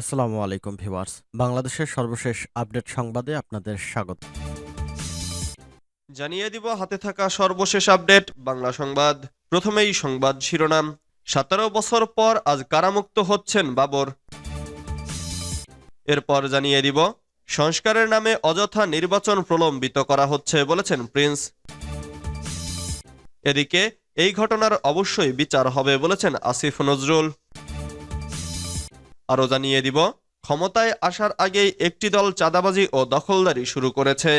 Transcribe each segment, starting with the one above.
আসসালামু আলাইকুম, ভিউয়ার্স। বাংলাদেশের সর্বশেষ আপডেট সংবাদে আপনাদের স্বাগত। জানিয়ে দিব হাতে থাকা সর্বশেষ আপডেট, বাংলা সংবাদ। প্রথমেই সংবাদ শিরোনাম। সতেরো বছর পর আজ কারামুক্ত হচ্ছেন বাবর। এরপর জানিয়ে দিব, সংস্কারের নামে অযথা নির্বাচন প্রলম্বিত করা হচ্ছে বলেছেন প্রিন্স। এদিকে, এই ঘটনার অবশ্যই বিচার হবে বলেছেন আসিফ নজরুল। আরও জানিয়ে দিব, ক্ষমতায় আসার আগেই একটি দল চাঁদাবাজি ও দখলদারি শুরু করেছে।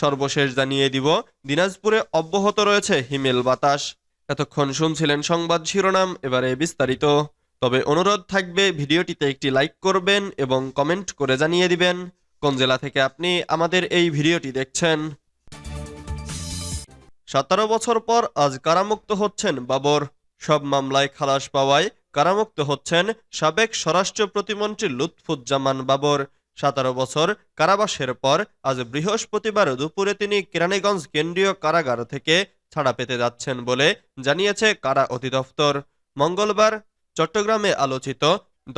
সর্বশেষ জানিয়ে দিব, দিনাজপুরে অব্যাহত রয়েছে হিমেল বাতাস। এতক্ষণ শুনছিলেন সংবাদ শিরোনাম, এবারে বিস্তারিত। তবে অনুরোধ থাকবে, ভিডিওটিতে একটি লাইক করবেন এবং কমেন্ট করে জানিয়ে দিবেন, কোন জেলা থেকে আপনি আমাদের এই ভিডিওটি দেখছেন। সতেরো বছর পর আজ কারামুক্ত হচ্ছেন বাবর। সব মামলায় খালাস পাওয়ায় কারামুক্ত হচ্ছেন সাবেক স্বরাষ্ট্র প্রতিমন্ত্রী লুৎফুজ্জামান বাবর। সতেরো বছর কারাবাসের পর আজ বৃহস্পতিবার দুপুরে তিনি কেরানীগঞ্জ কেন্দ্রীয় কারাগার থেকে ছাড়া পেতে যাচ্ছেন বলে জানিয়েছে কারা অধিদপ্তর। মঙ্গলবার চট্টগ্রামে আলোচিত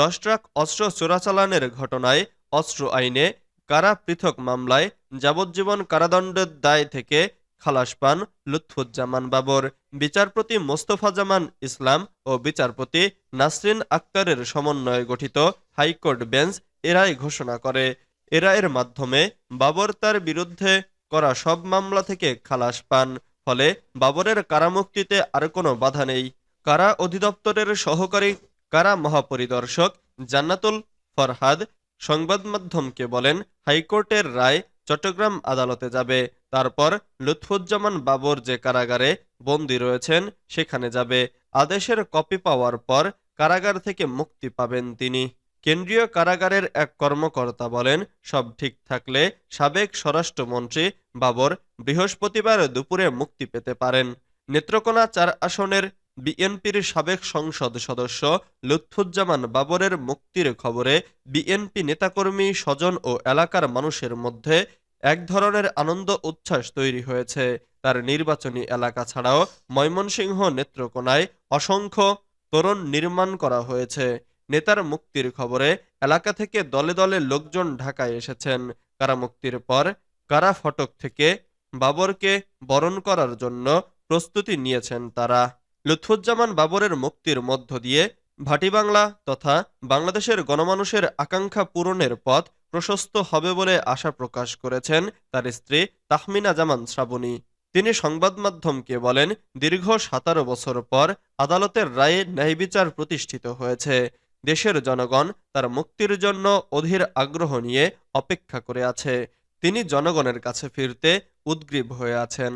দশ ট্রাক অস্ত্র চোরাচালানের ঘটনায় অস্ত্র আইনে কারা পৃথক মামলায় যাবজ্জীবন কারাদণ্ডের দায় থেকে খালাস পান লুৎফুজ্জামান বাবর, বিচারপতি মোস্তফা জামান ইসলাম ও বিচারপতি নাসরিন আক্তারের সমন্বয়ে গঠিত হাইকোর্ট বেঞ্চ এরাই ঘোষণা করে। এরায়ের মাধ্যমে বাবর তার বিরুদ্ধে করা সব মামলা থেকে খালাস পান, ফলে বাবরের কারামুক্তিতে আর কোনো বাধা নেই। কারা অধিদপ্তরের সহকারী, কারা মহাপরিদর্শক জান্নাতুল ফরহাদ সংবাদ মাধ্যমকে বলেন, হাইকোর্টের রায় চট্টগ্রাম আদালতে যাবে। তারপর লুৎফুজ্জামান বাবর যে কারাগারে বন্দী রয়েছেন, সেখানে যাবে। আদেশের কপি পাওয়ার পর কারাগার থেকে মুক্তি পাবেন তিনি। কেন্দ্রীয় কারাগারের এক কর্মকর্তা বলেন, সব ঠিক থাকলে সাবেক স্বরাষ্ট্রমন্ত্রী বাবর বৃহস্পতিবার দুপুরে মুক্তি পেতে পারেন। নেত্রকোনা চার আসনের বিএনপির সাবেক সংসদ সদস্য লুৎফুজ্জামান বাবরের মুক্তির খবরে বিএনপি নেতাকর্মী, স্বজন ও এলাকার মানুষের মধ্যে এক ধরনের আনন্দ উচ্ছ্বাস তৈরি হয়েছে তার নির্বাচনী এলাকা ছাড়াও ময়মনসিংহ নেত্রকোনায় অসংখ্য তোরণ নির্মাণ করা হয়েছে। নেতার মুক্তির খবরে এলাকা থেকে দলে দলে লোকজন ঢাকায় এসেছেন। কারামুক্তির পর, কারা ফটক থেকে বাবরকে বরণ করার জন্য প্রস্তুতি নিয়েছেন তারা। লুৎফুজ্জামান বাবরের মুক্তির মধ্য দিয়ে ভাটিবাংলা তথা বাংলাদেশের গণমানুষের আকাঙ্ক্ষা পূরণের পথ প্রশস্ত হবে বলে আশা প্রকাশ করেছেন তার স্ত্রী তাহমিনা জামান শ্রাবণী। তিনি সংবাদ মাধ্যমকে বলেন, দীর্ঘ সাতারো বছর পর আদালতের রায়ে ন্যায় বিচার প্রতিষ্ঠিত হয়েছে। দেশের জনগণ তার মুক্তির জন্য অধীর আগ্রহ নিয়ে অপেক্ষা করে আছে। তিনি জনগণের কাছে ফিরতে উদ্গ্রীব হয়ে আছেন।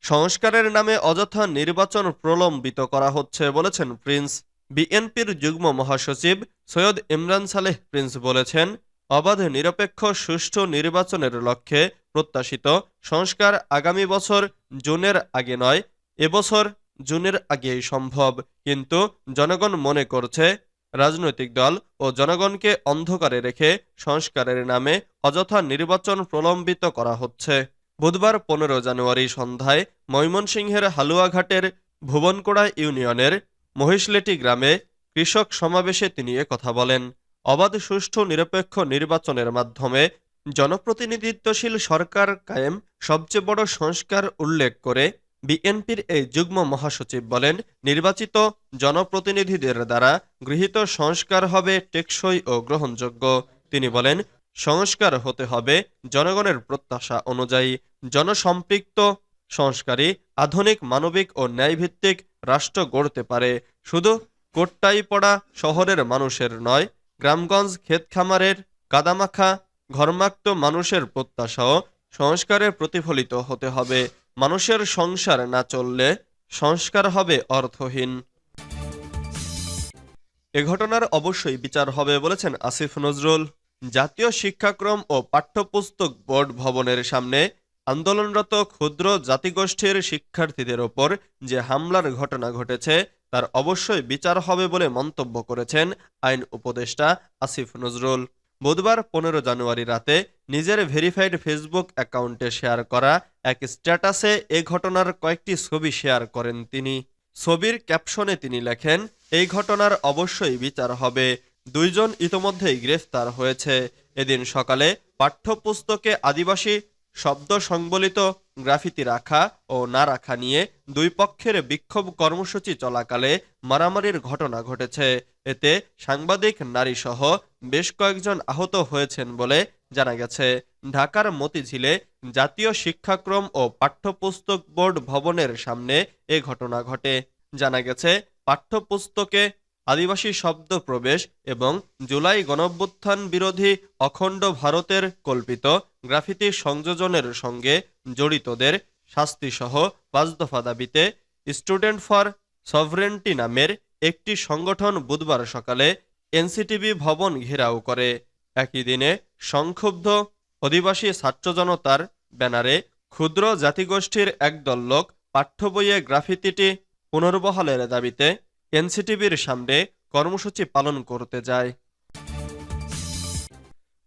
সংস্কারের নামে অযথা নির্বাচন প্রলম্বিত করা হচ্ছে বলেছেন প্রিন্স বিএনপির যুগ্ম মহাসচিব সৈয়দ ইমরান সালেহ প্রিন্স বলেছেন, অবাধ, নিরপেক্ষ, সুষ্ঠু নির্বাচনের লক্ষ্যে প্রত্যাশিত সংস্কার আগামী বছর জুনের আগে নয় এবছর জুনের আগেই সম্ভব। কিন্তু জনগণ মনে করছে, রাজনৈতিক দল ও জনগণকে অন্ধকারে রেখে সংস্কারের নামে অযথা নির্বাচন প্রলম্বিত করা হচ্ছে। বুধবার পনেরো জানুয়ারি সন্ধ্যায় ময়মনসিংহের হালুয়াঘাটের ভুবনকোড়া ইউনিয়নের মহিষলেটি গ্রামে কৃষক সমাবেশে তিনি কথা বলেন। অবাধ, সুষ্ঠু, নিরপেক্ষ নির্বাচনের মাধ্যমে জনপ্রতিনিধিত্বশীল সরকার কায়েম সবচেয়ে বড় সংস্কার উল্লেখ করে বিএনপির এই যুগ্ম মহাসচিব বলেন, নির্বাচিত জনপ্রতিনিধিদের দ্বারা গৃহীত সংস্কার হবে টেকসই ও গ্রহণযোগ্য। তিনি বলেন, সংস্কার হতে হবে জনগণের প্রত্যাশা অনুযায়ী। জনসম্পৃক্ত সংস্কারী আধুনিক মানবিক ও ন্যায়ভিত্তিক রাষ্ট্র গড়তে পারে। শুধু কোট্টাই পড়া শহরের মানুষের নয়, গ্রামগঞ্জ, ক্ষেতখামারের কাদামাখা, ঘরমাক্ত মানুষের প্রত্যাশাও সংস্কারে প্রতিফলিত হতে হবে। মানুষের সংসার না চললে সংস্কার হবে অর্থহীন। এ ঘটনার অবশ্যই বিচার হবে বলেছেন আসিফ নজরুল। জাতীয় শিক্ষাক্রম ও পাঠ্যপুস্তক বোর্ড ভবনের সামনে আন্দোলনরত ক্ষুদ্র জাতিগোষ্ঠীর শিক্ষার্থীদের ওপর যে হামলার ঘটনা ঘটেছে, তার অবশ্যই বিচার হবে বলে মন্তব্য করেছেন আইন উপদেষ্টা আসিফ নজরুল। বুধবার পনেরো জানুয়ারি রাতে নিজের ভেরিফাইড ফেসবুক অ্যাকাউন্টে শেয়ার করা এক স্ট্যাটাসে এ ঘটনার কয়েকটি ছবি শেয়ার করেন তিনি। ছবির ক্যাপশনে তিনি লেখেন, এই ঘটনার অবশ্যই বিচার হবে। দুইজন ইতোমধ্যেই গ্রেফতার হয়েছে। এদিন সকালে পাঠ্যপুস্তকে আদিবাসী শব্দ সংবলিত গ্রাফিতি রাখা ও না রাখা নিয়ে দুই পক্ষের বিক্ষোভ কর্মসূচি চলাকালে মারামারির ঘটনা ঘটেছে। এতে সাংবাদিক, নারীসহ বেশ কয়েকজন আহত হয়েছেন বলে জানা গেছে। ঢাকার মতিঝিলে জাতীয় শিক্ষাক্রম ও পাঠ্যপুস্তক বোর্ড ভবনের সামনে এ ঘটনা ঘটে। জানা গেছে, পাঠ্যপুস্তকে আদিবাসী শব্দ প্রবেশ এবং জুলাই গণঅভ্যুত্থান বিরোধী অখণ্ড ভারতের কল্পিত গ্রাফিতি সংযোজনের সঙ্গে জড়িতদের শাস্তিসহ পাঁচ দফা দাবিতে স্টুডেন্ট ফর সভরেন্টি নামের একটি সংগঠন বুধবার সকালে এনসিটিভি ভবন ঘেরাও করে। একই দিনে সংক্ষুব্ধ অধিবাসী ছাত্র জনতার ব্যানারে ক্ষুদ্র জাতিগোষ্ঠীর একদল লোক পাঠ্য বইয়ে গ্রাফিতিটি পুনর্বহালের দাবিতে এনসিটিভির সামনে কর্মসূচি পালন করতে যায়।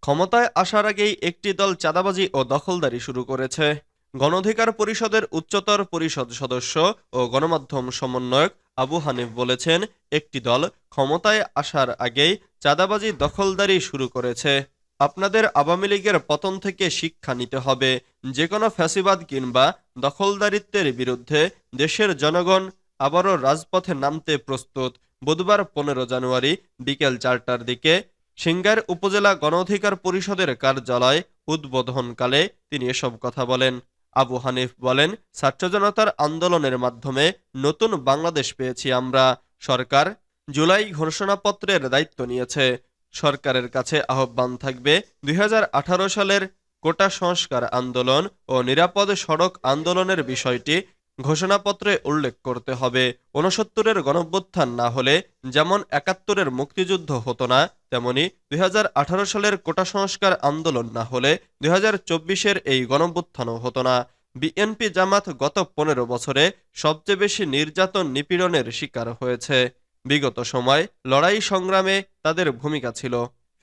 ক্ষমতায় আসার আগেই একটি দল চাঁদাবাজি ও দখলদারি শুরু করেছে। গণঅধিকার পরিষদের উচ্চতর পরিষদ সদস্য ও গণমাধ্যম সমন্বয়ক আবু হানিফ বলেছেন, একটি দল ক্ষমতায় আসার আগেই চাঁদাবাজি দখলদারি শুরু করেছে। আপনাদের আওয়ামী লীগের পতন থেকে শিক্ষা নিতে হবে। যে কোনো ফ্যাসিবাদ কিংবা দখলদারিত্বের বিরুদ্ধে দেশের জনগণ আবারও রাজপথে নামতে প্রস্তুত। বুধবার পনেরো জানুয়ারি বিকেল চারটার দিকে সিঙ্গার উপজেলা গণঅধিকার পরিষদের কার্যালয় উদ্বোধনকালে তিনি এসব কথা বলেন। আবু হানিফ বলেন ছাত্র জনতার আন্দোলনের মাধ্যমে নতুন বাংলাদেশ পেয়েছি আমরা। সরকার জুলাই ঘোষণাপত্রের দায়িত্ব নিয়েছে। সরকারের কাছে আহ্বান থাকবে দুই হাজার আঠারো সালের কোটা সংস্কার আন্দোলন ও নিরাপদ সড়ক আন্দোলনের বিষয়টি ঘোষণাপত্রে উল্লেখ করতে হবে, ঊনসত্তরের গণভ্যুত্থান না হলে যেমন একাত্তরের মুক্তিযুদ্ধ হতো না, তেমনি দুই হাজার আঠারো সালের কোটা সংস্কার আন্দোলন না হলে দুই চব্বিশের এই গণঅভ্যুত্থানও হতো না। বিএনপি জামাত গত পনেরো বছরে সবচেয়ে বেশি নির্যাতন নিপীড়নের শিকার হয়েছে। বিগত সময় লড়াই সংগ্রামে তাদের ভূমিকা ছিল।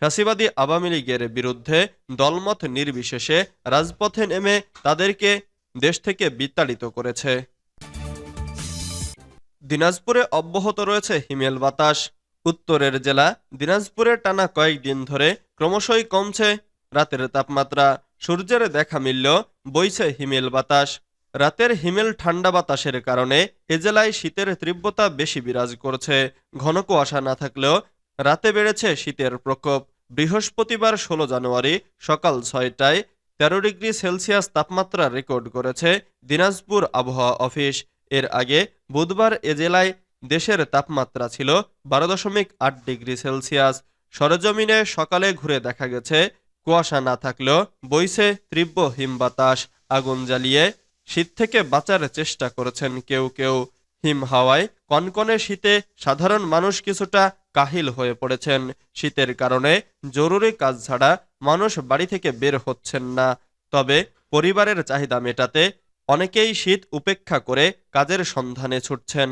ফ্যাসিবাদী আওয়ামী লীগের বিরুদ্ধে দলমত নির্বিশেষে রাজপথে নেমে তাদেরকে দেশ থেকে বিতাড়িত করেছে। দিনাজপুরে অব্যাহত রয়েছে হিমেল বাতাস। উত্তরের জেলা দিনাজপুরে টানা কয়েকদিন ধরে ক্রমশই কমছে রাতের তাপমাত্রা। সূর্যের দেখা মিলল, বইছে হিমেল বাতাস। রাতের হিমেল ঠান্ডা বাতাসের কারণে এ জেলায় শীতের তীব্রতা বেশি বিরাজ করছে। ঘন কুয়াশা না থাকলেও রাতে বেড়েছে শীতের প্রকোপ। বৃহস্পতিবার ষোলো জানুয়ারি সকাল ছয়টায় তেরো ডিগ্রি সেলসিয়াস তাপমাত্রা রেকর্ড করেছে দিনাজপুর আবহাওয়া অফিস। এর আগে বুধবার এ জেলায় দেশের তাপমাত্রা ছিল বারো দশমিক আট ডিগ্রি সেলসিয়াস। সরজমিনে সকালে ঘুরে দেখা গেছে, কুয়াশা না থাকলেও বইছে তীব্র হিমবাতাস। আগুন জ্বালিয়ে শীত থেকে বাঁচার চেষ্টা করেছেন কেউ কেউ। হিম হাওয়ায় কনকনে শীতে সাধারণ মানুষ কিছুটা কাহিল হয়ে পড়েছেন। শীতের কারণে জরুরি কাজ ছাড়া মানুষ বাড়ি থেকে বের হচ্ছেন না। তবে পরিবারের চাহিদা মেটাতে অনেকেই শীত উপেক্ষা করে কাজের সন্ধানে ছুটছেন।